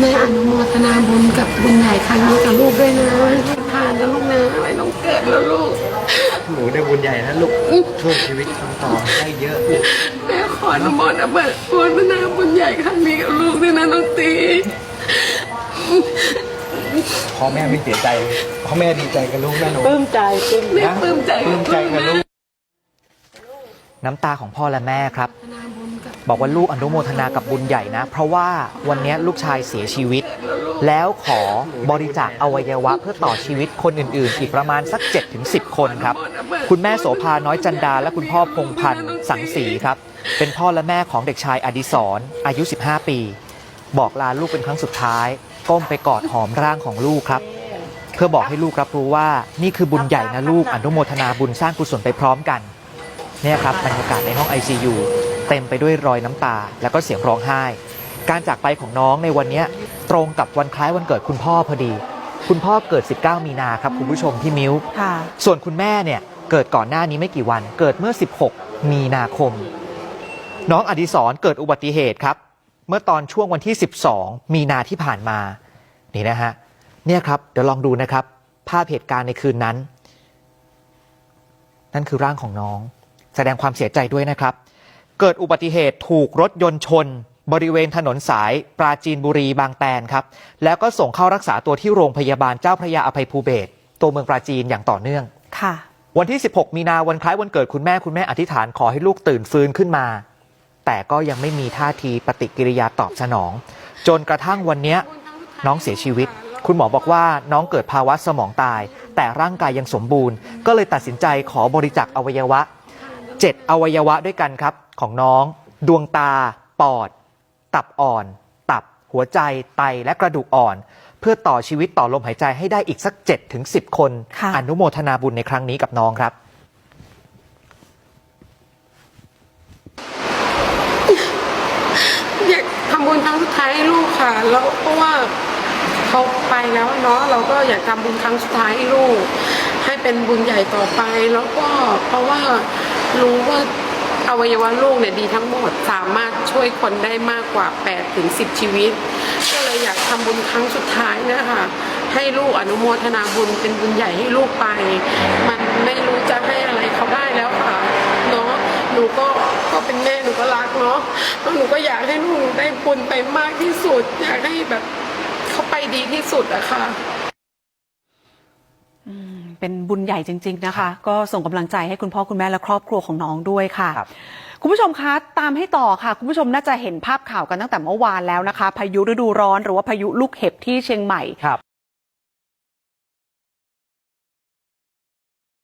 แม่อนุโมทนาบุญกับบุญใหญ่ครั้งนี้กับลูกด้วยนะให้ทานนะลูกนะอะไรต้องเกิดแล้วลูก หนูได้บุญใหญ่นะลูกช่วยชีวิตคำต่อได้เยอะแม่ขออนุโมทนาบุญนาบุญใหญ่ครั้งนี้กับลูกด้วยนะน้องตีพ่อแม่ไม่เสียใจพ่อแม่ดีใจกับลูกแน่นอนปลื้มใจแม่ปลื้มใจปลื้มใจกับลูก น้ำตาของพ่อและแม่ครับ บอกว่าลูกอนุโมทนากับบุญใหญ่นะ เพราะว่าวันนี้ลูกชายเสียชีวิต แล้วขอบริจาคอวัยวะเพื่อต่อชีวิตคนอื่นๆ อีกประมาณสัก 7-10 คนครับ คุณแม่โสภาน้อยจันดา และคุณพ่อพงพันธ์สังสีครับ เป็นพ่อและแม่ของเด็กชายอดิศรอายุ 15 ปี บอกลาลูกเป็นครั้งสุดท้าย ก้มไปกอดหอมร่างของลูกครับเพื่อบอกให้ลูกรับรู้ว่านี่คือบุญใหญ่นะลูกอนุโมทนาบุญสร้างกุศลไปพร้อมกัน เนี่ยครับบรรยากาศในห้อง ICU เต็มไปด้วยรอยน้ำตา แล้วก็เสียงร้องไห้ การจากไปของน้องในวันเนี้ยตรงกับวันคล้ายวันเกิดคุณพ่อพอดี คุณพ่อเกิด 19 มีนาครับคุณผู้ชมพี่มิ้วค่ะส่วนคุณแม่เนี่ยเกิดก่อนหน้านี้ไม่กี่วัน เกิดเมื่อ 16 มีนาคม น้องอดิศรเกิดอุบัติเหตุครับ เมื่อตอนช่วงวันที่ 12 มีนาที่ผ่านมา นี่นะฮะ เนี่ยครับ เดี๋ยวลองดูนะครับ ภาพเหตุการณ์ในคืนนั้น นั่นคือร่างของน้อง แสดงความเสียใจด้วยนะครับ เกิดอุบัติเหตุถูกรถยนต์ชน บริเวณถนนสายปราจีนบุรีบางแตนครับ แล้วก็ส่งเข้ารักษาตัวที่โรงพยาบาลเจ้าพระยาอภัยภูเบศรตัวเมืองปราจีนอย่างต่อเนื่องค่ะ วันที่ 16 มีนาวันคล้ายวันเกิดคุณแม่คุณแม่อธิษฐานขอให้ลูกตื่นฟื้นขึ้นมา แต่ก็ยังไม่มีท่าทีปฏิกิริยาตอบสนอง จนกระทั่งวันเนี้ยน้องเสียชีวิต คุณหมอบอกว่าน้องเกิดภาวะสมองตาย แต่ร่างกายยังสมบูรณ์ ก็เลยตัดสินใจขอบริจาคอวัยวะ 7 อวัยวะด้วยกันครับของน้อง ดวงตา ปอด ตับอ่อน ตับ หัวใจ ไต และกระดูกอ่อน เพื่อต่อชีวิตต่อลมหายใจให้ได้อีกสัก7ถึง10 คนค่ะอนุโมทนาบุญในครั้งนี้กับน้องครับ อยากทำบุญครั้งสุดท้ายให้ลูกค่ะ แล้วเพราะว่าเขาไปแล้วเนาะเราก็อยากทำบุญครั้งสุดท้ายให้ลูก ให้เป็นบุญใหญ่ต่อไปแล้วก็เพราะว่า รู้ว่าอวัยวะลูกเนี่ยดีทั้งหมดสามารถช่วยคนได้มากกว่า8ถึง10 ชีวิต ก็เลยอยากทำบุญครั้งสุดท้ายเนะคะให้ลูกอนุโมทนาบุญเป็นบุญใหญ่ให้ลูกไป มันไม่รู้จะให้อะไรเขาได้แล้วค่ะเนาะหนูก็ก็เป็นแม่หนูก็รักเนาะแล้วหนูก็อยากให้ลูกได้บุญไปมากที่สุด อยากให้แบบเขาไปดีที่สุดอะค่ะเป็นบุญใหญ่จริง ๆนะคะ ก็ส่งกำลังใจให้คุณพ่อคุณแม่และครอบครัวของน้องด้วยค่ะครับคุณผู้ชมคะตามให้ต่อค่ะ คุณผู้ชมน่าจะเห็นภาพข่าวกันตั้งแต่เมื่อวานแล้วนะคะ พายุฤดูร้อนหรือว่าพายุลูกเห็บที่เชียงใหม่ครับ